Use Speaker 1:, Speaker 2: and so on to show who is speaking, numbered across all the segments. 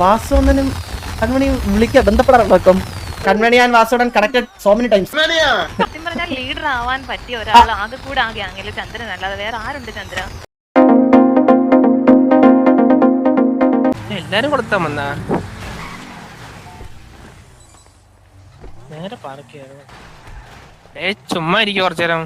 Speaker 1: വാസുവണ്ണനും കൺമണിയും വിളിക്കാൻ ബന്ധപ്പെടാറുണ്ടോ ഇപ്പം? Kanmani and connected so many times
Speaker 2: സത്യം പറഞ്ഞാൽ ലീഡർ ആവാൻ പറ്റിയ ഒരാൾ ആകെ കൂടെ ആകെ ഗ്യാങ്ങിൽ ചന്ദ്രൻ അല്ലാതെ വേറെ ആരുണ്ട് ചന്ദ്ര?
Speaker 3: എല്ലാരും കൊടുത്താ വന്നാ? നേരെ ചുമ്മാ ഇരിക്കും കുറച്ചു നേരം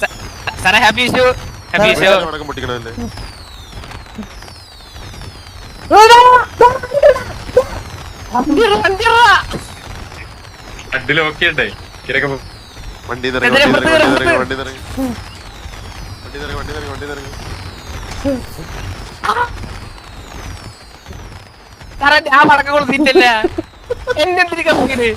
Speaker 3: സ- സാറേ ഹാപ്പി വിഷു ഹാപ്പി വിഷു
Speaker 4: വടക്കം പൊട്ടിക്കണല്ലേ
Speaker 5: അഡിൽ ഓക്കെ ഉണ്ടേ കിരക്ക
Speaker 4: വണ്ടി വണ്ടി വണ്ടി വണ്ടി വണ്ടി
Speaker 3: സാറേ ഞാൻ മടക്കം കൊടുത്തിട്ടില്ല എന്നെ എന്തിനു കമ്പിന്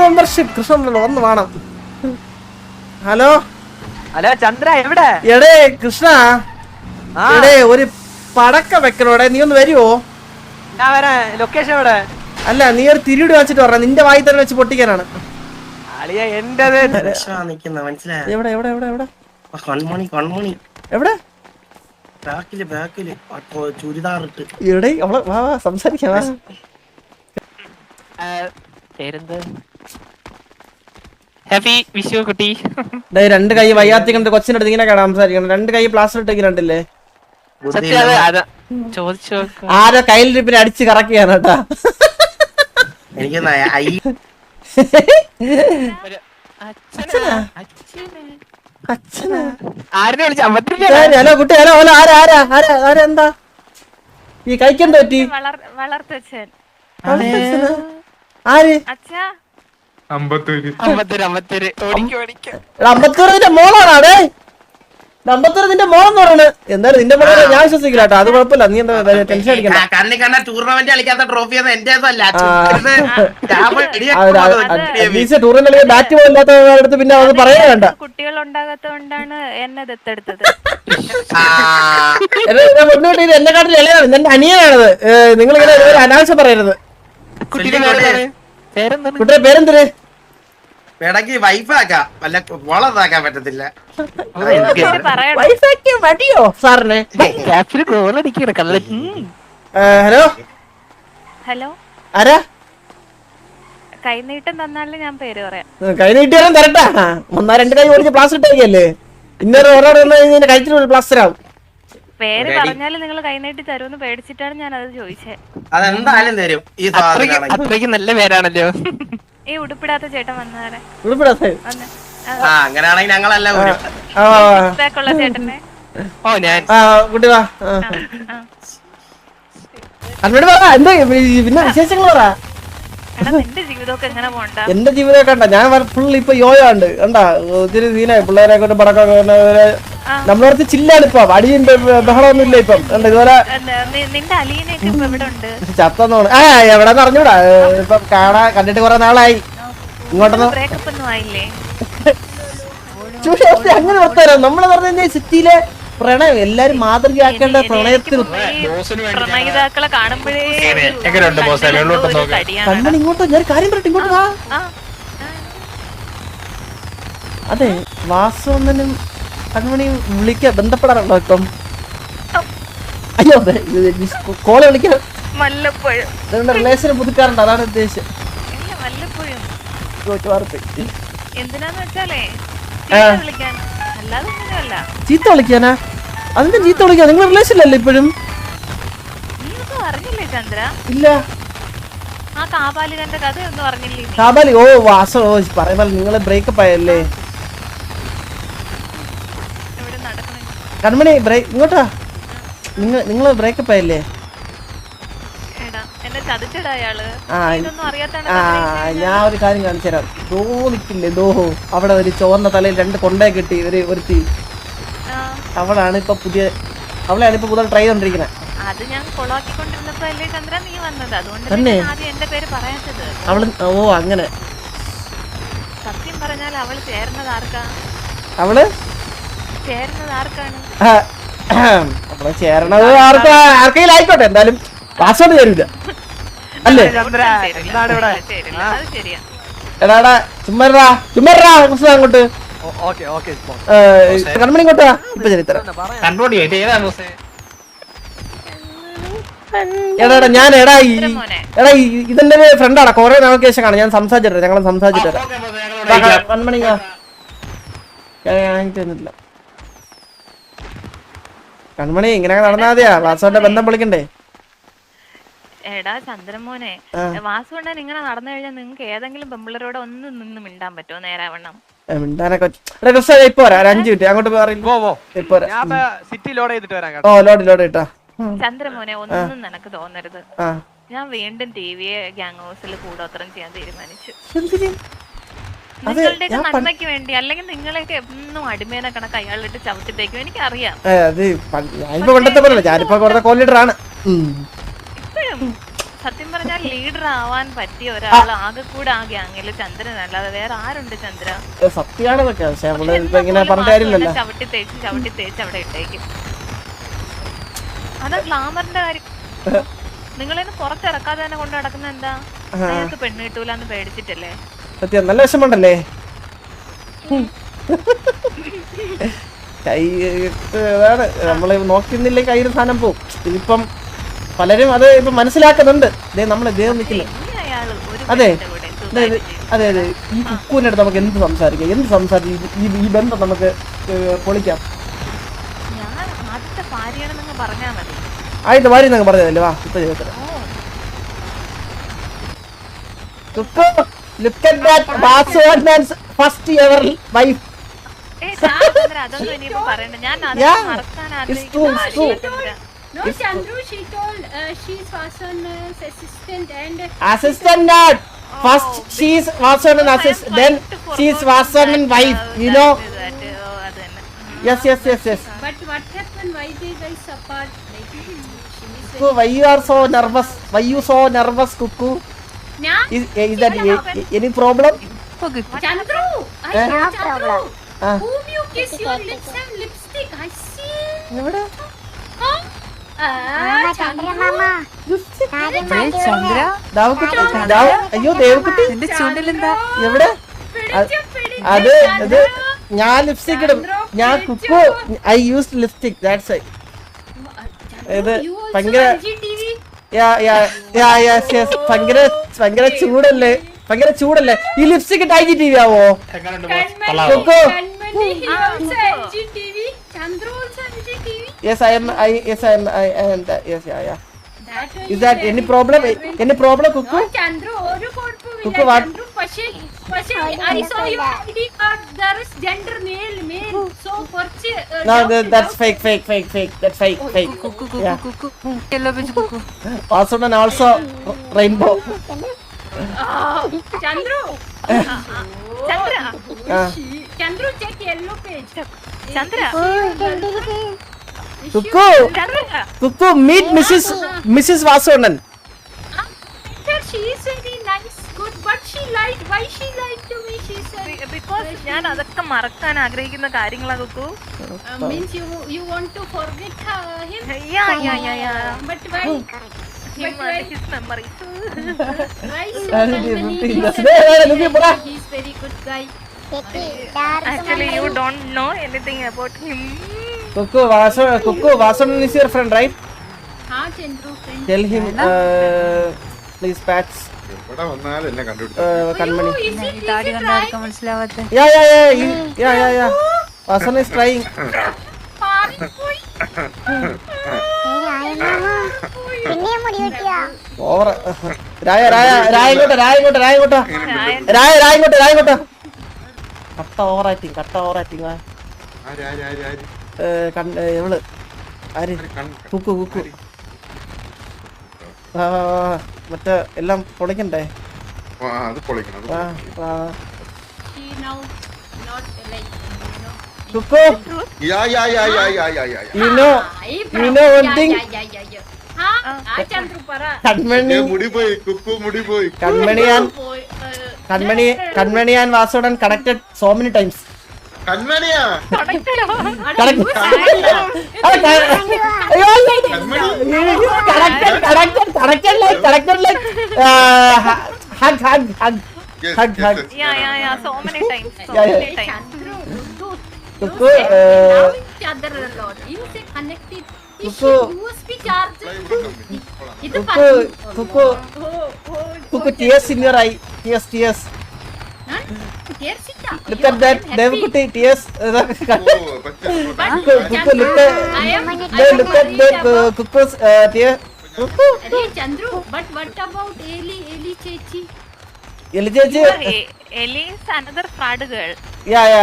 Speaker 1: മെമ്പർഷിപ്പ് കൃഷ്ണൻ ഒന്ന് വേണം. ഹലോ?
Speaker 6: ഹലോ ചന്ദ്ര എവിടെ?
Speaker 1: എടേ കൃഷ്ണ. എടേ ഒരു പടക്കം വെക്കണോടെ നീ ഒന്ന് വരുവോ?
Speaker 6: ലൊക്കേഷൻ എവിടെ?
Speaker 1: അല്ല നീ ഒരു തിരിയുടെ വെച്ചിട്ട് പറഞ്ഞ നിന്റെ വായി തന്നെ വെച്ച് പൊട്ടിക്കാനാണ്.
Speaker 6: അളിയ എന്റത്?
Speaker 7: നിക്കുന്ന മനസ്സിലായ?
Speaker 1: എവിടെ എവിടെ എവിടെ എവിടെ?
Speaker 7: കൺമണി കൺമണി.
Speaker 1: എവിടെ?
Speaker 7: ബാക്കിൽ ചുരിദാറിട്ട്
Speaker 1: അവളെ വാ വാ സംസാരിക്കാം വാ.
Speaker 3: പേരെന്ത്? ഹാപ്പി വിഷു കുട്ടി.
Speaker 1: രണ്ട് കൈ വയ്യാത്തി കണ്ട് അടുത്ത് ഇങ്ങനെ കാണാൻ സംസാരിക്കണം രണ്ട് കൈ പ്ലാസ്റ്റർ ഇട്ട്
Speaker 3: ഇങ്ങനെ അതാ ചോദിച്ചു.
Speaker 1: ആരോ കയ്യിലിരിപ്പിനെ അടിച്ച് കറക്കിയാണ് കേട്ടാ.
Speaker 7: എനിക്ക്
Speaker 1: ഹലോ കുട്ടി ഹലോ ഹലോ ആരാ ആരാ ആരാ ആരാ എന്താ? ഈ കഴിക്കാൻ പറ്റി?
Speaker 2: വളർ വളർത്തച്ഛൻ?
Speaker 1: ആര്?
Speaker 5: അമ്പത്തൂര്.
Speaker 3: അമ്പത്തൂര് അമ്പത്തിരി.
Speaker 1: മോളാണ് അടേ അമ്പത്തൂർ നിന്റെ മോളെന്ന് പറയുന്നത് എന്തായാലും നിന്റെ മോളെ ഞാൻ വിശ്വസിക്കില്ല കേട്ടോ. അത് കുഴപ്പമില്ല. നീ എന്താ ടെൻഷൻ അടിക്കണ്ട.
Speaker 7: ടൂർണമെന്റ് കളിക്കാത്ത ട്രോഫി
Speaker 1: കളിക്കാൻ ബാറ്റ് പോലില്ലാത്ത അടുത്ത് പിന്നെ അത് പറയാൻ വേണ്ട
Speaker 2: കുട്ടികൾ ഉണ്ടാകാത്തോണ്ടാണ് എന്നെ ദത്തെടുത്തത്.
Speaker 1: എന്നെ കാട്ടിൽ ഇളയാണ് എന്റെ അനിയനാണത്. നിങ്ങൾ ഇങ്ങനെ അനാവശ്യം പറയരുത്.
Speaker 3: കുട്ടിയുടെ
Speaker 1: പേരെന്തര്
Speaker 7: വേണമെങ്കിൽ വൈഫാക്കാം വല്ല വളർത്താക്കാൻ പറ്റത്തില്ല.
Speaker 1: വൈഫാക്കിയ സാറിന്?
Speaker 3: കള്ളൻ.
Speaker 1: ഹലോ?
Speaker 2: ഹലോ?
Speaker 1: ആരാ?
Speaker 2: കൈനീട്ടം തന്നാലേ ഞാൻ പേര് പറയാം.
Speaker 1: കൈ നീട്ടിയാലും തരട്ടാ. ഒന്നാ രണ്ട് കൈ ഓടിച്ച് പ്ലാസ്റ്റർ ഇട്ടേക്കല്ലേ? ഇന്നൊരു ഒരാൾ വന്നു കഴിഞ്ഞാൽ കഴിച്ചിട്ട് പ്ലാസ്റ്റർ ആവും
Speaker 2: പേര് പറഞ്ഞാലും നിങ്ങൾ കൈനീട്ടി തരുമെന്ന് പേടിച്ചിട്ടാണ് ഞാൻ അത് ചോദിച്ചേ
Speaker 7: അതെന്തായാലും തരും. ഈ
Speaker 3: അത്രയ്ക്ക് നല്ല പേരാണല്ലോ.
Speaker 2: ഈ ഉടുപ്പിടാത്ത ചേട്ടൻ വന്നാരെ
Speaker 1: ഉൾപ്പെടാത്ത
Speaker 2: വന്ന്.
Speaker 7: ആ അങ്ങനെയാണെങ്കിൽ ഞങ്ങളെല്ലാം വരും
Speaker 1: ആ
Speaker 2: ബാക്കുള്ള ചേട്ടനെ.
Speaker 3: ഓ ഞാൻ
Speaker 1: ആ കുട്ടി വാ. ആ.
Speaker 2: ആ.
Speaker 1: അന്നോട് പറ എന്താ ഈ പിന്നെ വിശേഷങ്ങൾ പറ?
Speaker 2: എടാ ജീവിതമൊക്കെ എങ്ങനെ പോണ്ട?
Speaker 1: എന്റെ ജീവിതം കണ്ട ഞാൻ ഫുൾ ഇപ്പൊ യോയോ ഉണ്ട് കണ്ടാ ഒത്തിരി സീനായി പിള്ളേരെ കൊണ്ട് പടക്കം നമ്മളടുത്ത് ചില്ലാണ് ഇപ്പൊ. അടിയും ബഹളമൊന്നും ഇല്ല ഇപ്പം. ഇതുപോലെ
Speaker 2: ചത്തന്നോണ് നിന്റെ അലീനയൊക്കെ ഇവിടെ ഉണ്ട്?
Speaker 1: ചത്തോന്നു ആ എവിടെന്ന് അറിഞ്ഞൂടാ? ഇപ്പം കാണാ കണ്ടിട്ട് കൊറേ നാളായി. ഇങ്ങോട്ടൊന്നും.
Speaker 2: ബ്രേക്കപ്പ് ഒന്നും ആയില്ലേ?
Speaker 1: ചൂഷ, പക്ഷേ അങ്ങനെ വർത്താനം. നമ്മൾ പറഞ്ഞ സിറ്റിയിലെ പ്രണയം എല്ലാരും മാതൃകയാക്കേണ്ട പ്രണയത്തിൽ കണ്ണൻ ഇങ്ങോട്ടോ ഞാൻ കാര്യം പറയട്ടെ ഇങ്ങോട്ട് വാ. അതെ വാസുവണ്ണനും കൺമണിയും വിളിക്കാൻ ബന്ധപ്പെടാറുണ്ടോ ഇപ്പം? അയ്യോ കോൾ വിളിക്കാൻ
Speaker 2: വല്ലപ്പോഴും
Speaker 1: റിലേഷനെ പുതുക്കാറുണ്ട് അതാണ് ഉദ്ദേശം.
Speaker 2: ചീത്ത
Speaker 1: വിളിക്കാനാ? അതിന്റെ ചീത്ത വിളിക്കാൻ നിങ്ങൾ റിലേഷനിലല്ലേ ഇപ്പോഴും.
Speaker 2: നീ ഒന്നും അറിഞ്ഞില്ലേ ചന്ദ്ര?
Speaker 1: ഇല്ല? കാബാലി ഓ വാസോ പറയുമ്പോൾ നിങ്ങളെ ബ്രേക്കപ്പ് ആയല്ലേ? കൺമണി ബ്രേക്ക് ഇങ്ങോട്ടാ. നിങ്ങൾ നിങ്ങൾ ബ്രേക്കപ്പ് ആയില്ലേ? ഞാൻ ഒരു കാര്യം കാണിച്ചു തരാം. തോന്നിക്കില്ലേ ദോഹോ അവിടെ ഒരു ചോർന്ന തലയിൽ രണ്ട് കൊണ്ടേ കിട്ടി ഒരു ഒരുത്തി. അവളാണ് ഇപ്പൊ പുതിയ അവളാണ് ഇപ്പൊ പുതിയ ട്രൈ ചെയ്തോണ്ടിരിക്കുന്നത്
Speaker 2: അത് ഞാൻ കൊളാക്കിക്കൊണ്ടിരുന്നപ്പോ അല്ലേ ചന്ദ്ര നീ വന്നത്? അതുകൊണ്ട്
Speaker 1: തന്നെ?
Speaker 2: ഞാൻ ആദ്യം എന്റെ പേര് പറയാത്തത്.
Speaker 1: അവൾ ഓ അങ്ങനെ.
Speaker 2: സത്യം പറഞ്ഞാൽ അവൾ ചേർന്നത് ആർക്കാ?
Speaker 1: അവൾ? അവൾ ചേരണത് ആർക്കും? ആർക്കെങ്കിലും ആയിക്കോട്ടെ എന്തായാലും പാസ്വേഡ് തരില്ല അല്ലേ?
Speaker 6: ചന്ദ്ര എന്താണ് ഇവിടെ?
Speaker 2: ശരിയല്ല അത് ശരിയാ.
Speaker 1: എടാ എടാ ചുമ്മാ ചുമ്മാ അങ്ങോട്ട്. കൺമണി ഇങ്ങോട്ട്. ഇപ്പൊ ശരി തരാം.
Speaker 3: കൺട്രോൾ ചെയ്യും ഇത് ഏതാ മൂസേ
Speaker 1: എടാ എടാ ഞാൻ എടാ. എടാ ഇതെന്റെ ഫ്രണ്ടാണ് കൊറേ നാൾക്ക് ശേഷം കാണാം. ഞാൻ സംസാരിച്ചിട്ടാ ഞങ്ങൾ സംസാരിച്ചിട്ടാ കൺമണി ഞാൻ വാങ്ങിച്ചിരുന്നില്ല. കൺമണി ഇങ്ങനെ നടന്നാ മതിയാ. വാസോന്റെ ബന്ധം വിളിക്കണ്ടേ
Speaker 2: എടാ ചന്ദ്രമോനെ
Speaker 1: വാസുണ്ട
Speaker 2: വാസുകൊണ്ടൻ ഇങ്ങനെ നടന്നു കഴിഞ്ഞാൽ നിങ്ങൾക്ക് ഏതെങ്കിലും പെമ്പിളരോട് ഒന്ന് നിന്ന് മിണ്ടാൻ പറ്റുമോ നേരാവണ്ണം?
Speaker 1: മിണ്ടാനൊക്കെ ഇപ്പൊ വരാം. അഞ്ച് മിനിറ്റ്. അങ്ങോട്ട് പറയില്ല
Speaker 6: പോ പോ. ഞാൻ സിറ്റി ലോഡ് ചെയ്തിട്ട് വരാം
Speaker 1: ഓ ലോഡ് ലോഡ് ഇട്ടാ.
Speaker 2: ചന്ദ്രമോനെ ഒന്നും നിനക്ക് തോന്നരുത്. ഞാൻ വീണ്ടും ടി വിയെ ഗ്യാങ് ഹൗസിൽ കൂടോത്രം ചെയ്യാൻ തീരുമാനിച്ചു. നിങ്ങളുടെയൊക്കെ
Speaker 1: ഞാൻ പണ്ട്-
Speaker 2: നന്മയ്ക്ക് വേണ്ടി അല്ലെങ്കിൽ നിങ്ങളെയൊക്കെ എന്നും അടിമേനെ കണക്ക് അയാളിട്ട് ചവിട്ടിത്തേക്കും എനിക്കറിയാം.
Speaker 1: ഏ, അത് പണ്ട്- ഞാനിപ്പോ പണ്ടത്തെ പോലെ ഞാനിപ്പോ കുറച്ച് കോൾ ആണ്.
Speaker 2: ഇപ്പോഴും സത്യം പറഞ്ഞാൽ ലീഡർ ആവാൻ പറ്റിയ ഒരാൾ ആകെ കൂടെ ആ ചന്ദ്രൻ അല്ലാതെ വേറെ ആരുണ്ട് ചന്ദ്ര? ചവിട്ടി തേച്ച് ചവിട്ടി തേച്ച് അവിടെ ഇട്ടേക്കും. അതാ ഗ്ലാമറിന്റെ കാര്യം. നിങ്ങളിന്ന് പുറത്തിറക്കാതെ തന്നെ കൊണ്ട് നടക്കുന്ന എന്താ? പെണ്ണ് കിട്ടൂലെന്ന് പേടിച്ചിട്ടല്ലേ?
Speaker 1: സത്യം നല്ല വിഷമമുണ്ടല്ലേ? കൈ അതാണ് നമ്മൾ നോക്കുന്നില്ലേ കയ്യിൽ സാധനം പോവും ഇതിപ്പം പലരും അത് ഇപ്പൊ മനസ്സിലാക്കുന്നുണ്ട്. ദേ നമ്മൾ ഇദ്ദേഹം നിൽക്കില്ല അതെ. അതെ അതെ. ഈ കുക്കുവിന്റെ അടുത്ത് നമുക്ക് എന്ത് സംസാരിക്കാം? എന്ത് സംസാരിക്കും ഈ ഈ ബന്ധം നമുക്ക് പൊളിക്കാം? ആയിട്ട് എന്നൊക്കെ പറഞ്ഞതല്ലേ വാ ഇപ്പൊ ചെയ്തത് Cuckoo look at that വാസുവാൻസ് first ever wife
Speaker 8: she uh, assistant and
Speaker 1: assistant not first is Vasan assist then she's Vasan wife you know yes yes yes yes
Speaker 8: but what happened? Why they guys apart? Like she
Speaker 1: why you are so nervous why you so nervous Cuckoo
Speaker 8: Nah,
Speaker 1: is, is that any problem
Speaker 8: Chandru, I
Speaker 1: Eh?
Speaker 8: know Chandru.
Speaker 1: Ah.
Speaker 8: Whom you kiss your lips and lipstick? I see. Huh? Ah, Chandru.
Speaker 1: ദാവക്കുട്ടി ദാവ അയ്യോ ദേവക്കുട്ടി എവിടെ അത് അത് ഞാൻ lipstick ഇടും ഞാൻ Cuckoo I use lipstick that's ഇത് ഭയങ്കര ഭയങ്കര ഭയങ്കര ചൂടല്ലേ? ഭയങ്കര ചൂടല്ലേ? ഈ ലിപ്സ്റ്റിക് ഇട്ട് ഐ ജി ടി വി ആവോ? Yes I am I yes I am I yes ya ya is that any problem any problem Cuckoo
Speaker 8: Cuckoo Chandru, പക്ഷേ പക്ഷേ I saw your ID card. There is gender male, male. So കുറച്ച് uh,
Speaker 1: that, that's
Speaker 8: doubt.
Speaker 1: fake, fake, fake, fake. That's fake, fake. Yeah. Pasudan also rainbow.
Speaker 8: Ah, Chandru.
Speaker 2: Chandra
Speaker 1: Ah.
Speaker 8: Chandru, check yellow page.
Speaker 2: Chandra
Speaker 1: Cuckoo,
Speaker 2: Chandra
Speaker 1: Cuckoo, meet Mrs. Mrs. Vasudan.
Speaker 8: Sir, she is very nice, good, but she lied. Why she lied to me? She said.
Speaker 2: Because ഞാൻ അതൊക്കെ മറക്കാൻ ആഗ്രഹിക്കുന്ന കാര്യങ്ങളാ Kukku
Speaker 8: Actually, you don't know anything about him.
Speaker 2: Kuku,
Speaker 8: Vasan, Kuku,
Speaker 1: Vasan is your friend, right?
Speaker 8: Huh, Chandru friend.
Speaker 1: Tell him. Uh, please patch
Speaker 4: എവിടെ വന്നാലും എന്നെ കണ്ടുപിടിച്ചു.
Speaker 1: uh, Kanmani.
Speaker 8: Oh, ya ya ya it
Speaker 1: is
Speaker 8: trying.
Speaker 1: Over. രായ രായ രായ ഇങ്ങോട്ട് രായ ഇങ്ങോട്ട് രായ ഇങ്ങോട്ട്. രായ രായ ഇങ്ങോട്ട് രായ ഇങ്ങോട്ട്. കട്ട ഓവർ ആക്ടിങ് കട്ട ഓവർ ആക്ടിങ്
Speaker 4: ആര് ആര് ആര് ആര്?
Speaker 1: ഇവൾ. ആര്? കുക്കു കുക്കു. ആ, മറ്റേ എല്ലാം പൊളിക്കണ്ടേ?
Speaker 8: you know.
Speaker 1: You know one thing?
Speaker 8: ആ
Speaker 1: കൺമണി
Speaker 4: ഏ, മുടി പോയി കുക്കു മുടി പോയി.
Speaker 1: കൺമണി ആൻഡ്
Speaker 8: പോയി,
Speaker 1: കൺമണി കൺമണി ആൻഡ് വാസുടൻ കണക്റ്റഡ് സോ മെനി ടൈംസ്
Speaker 4: കൺമണിയാ
Speaker 1: uh, കുക്കു
Speaker 8: പറഞ്ഞു.
Speaker 1: കുക്കു
Speaker 8: ഓ, ഓ,
Speaker 1: കുക്കു tears in look
Speaker 8: അയ്യോ,
Speaker 1: at that
Speaker 8: I'm happy.
Speaker 1: ദേവകുട്ടി tears
Speaker 4: ഓ, പച്ച
Speaker 8: But
Speaker 1: Kuku Cuckoo
Speaker 8: Chandru,
Speaker 1: look at
Speaker 8: I am- I
Speaker 1: no,
Speaker 8: am
Speaker 1: look at
Speaker 8: worried
Speaker 1: the
Speaker 8: about-
Speaker 1: കുക്കു's uh, tear Kuku
Speaker 8: അരേ Chandru but what about എലി എലി ചേച്ചി
Speaker 1: എലി ചേച്ചി
Speaker 2: E- is another fraud girl.
Speaker 1: Yeah yeah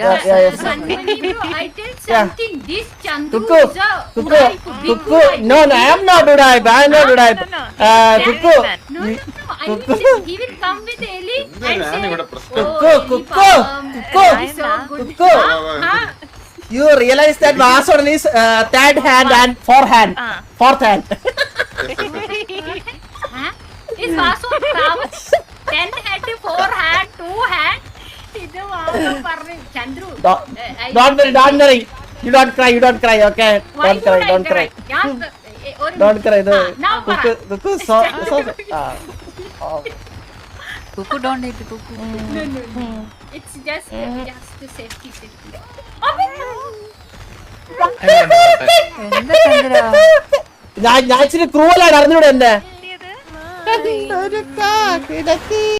Speaker 1: Yeah, yeah, yeah.
Speaker 8: Kanmani I tell something. This Chandru
Speaker 1: Kuku Kukku Kuku
Speaker 8: Udai.
Speaker 1: no no I am not Udaip I am not
Speaker 2: No, no,
Speaker 1: Udaip
Speaker 2: no, no.
Speaker 1: Uh,
Speaker 2: He is
Speaker 1: Kuku
Speaker 2: genuine.
Speaker 8: No, no, no. I
Speaker 1: Cuckoo.
Speaker 8: will say he will come with
Speaker 1: Is
Speaker 8: Vasu travel? Ten head, four hand, two hand. ഇത് വാസു പറഞ്ഞു Chandru
Speaker 1: Don't-
Speaker 8: eh,
Speaker 1: worry don't worry you don't cry you don't cry okay
Speaker 8: Why
Speaker 1: don't cry don't cry
Speaker 8: eh,
Speaker 1: don't cry no.
Speaker 8: ആ.
Speaker 1: Cuckoo Cuckoo so so ah. Oh.
Speaker 9: Cuckoo don't eat Cuckoo
Speaker 8: No, no, no. It's just, just safety, safety. അപ്പൊ
Speaker 9: എന്താ ചന്ദ്ര
Speaker 1: ഞാൻ ഞാൻ ഇച്ചിരി ക്രൂവലാണ് അറിഞ്ഞൂടെ എന്നെ
Speaker 2: എന്ത് ചെയ്ത്?
Speaker 1: ഒരു കാക്കിടക്കി